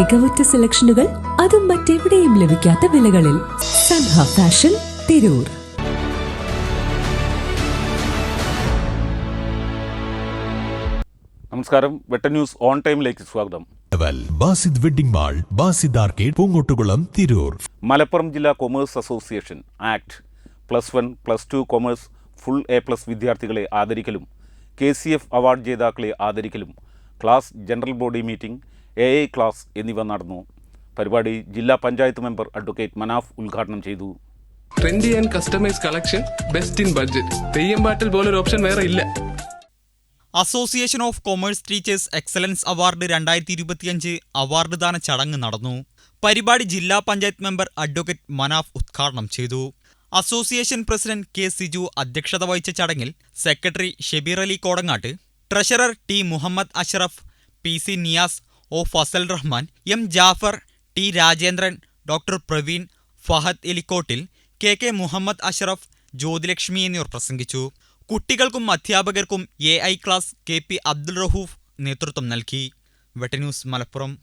മികവുറ്റ സെലക്ഷനുകൾ അതും മറ്റെവിടെയും ലഭിക്കാത്ത വിലകളിൽ സൻഹ ഫാഷൻ തിരൂർ. നമസ്കാരം. വെട്ട ന്യൂസ് ഓൺ ടൈമിലേക്ക് സ്വാഗതം. Basid wedding mall Basid arcade Poongottukulam Tirur. Malappuram ജില്ലാ commerce association act plus one plus two commerce full A plus വിദ്യാർത്ഥികളെ ആദരിക്കലും കെ സി എഫ് അവാർഡ് ജേതാക്കളെ ആദരിക്കലും class general body meeting A I class എന്നിവ നടന്നു. പരിപാടി ജില്ലാ പഞ്ചായത്ത് മെമ്പർ അഡ്വക്കേറ്റ് മനാഫ് ഉദ്ഘാടനം ചെയ്തു. Trendy and customise collection best in budget Theyyam പാട്ടിൽ പോലൊരു ഓപ്ഷൻ വേറെ ഇല്ല. Association of commerce teachers excellence award രണ്ടായിരത്തി ഇരുപത്തിയഞ്ച് അവാർഡ് ദാന ചടങ്ങ് നടന്നു. പരിപാടി ജില്ലാ പഞ്ചായത്ത് മെമ്പർ അഡ്വക്കേറ്റ് മനാഫ് ഉദ്ഘാടനം ചെയ്തു. അസോസിയേഷൻ പ്രസിഡന്റ് കെ സിജു അധ്യക്ഷത വഹിച്ച ചടങ്ങിൽ secretary Shebeer Ali Kodangattu treasurer T Muhammad Ashraf P C Niyas O Fazal Rahman M Jafar T Rajendran doctor Praveen Fahad Elikkottil K K Muhammad Ashraf Jyothilakshmi എന്നിവർ പ്രസംഗിച്ചു. കുട്ടികൾക്കും അധ്യാപകർക്കും A I class K P Abdul Rahoof നേതൃത്വം നൽകി. വെട്ടന്യൂസ് മലപ്പുറം.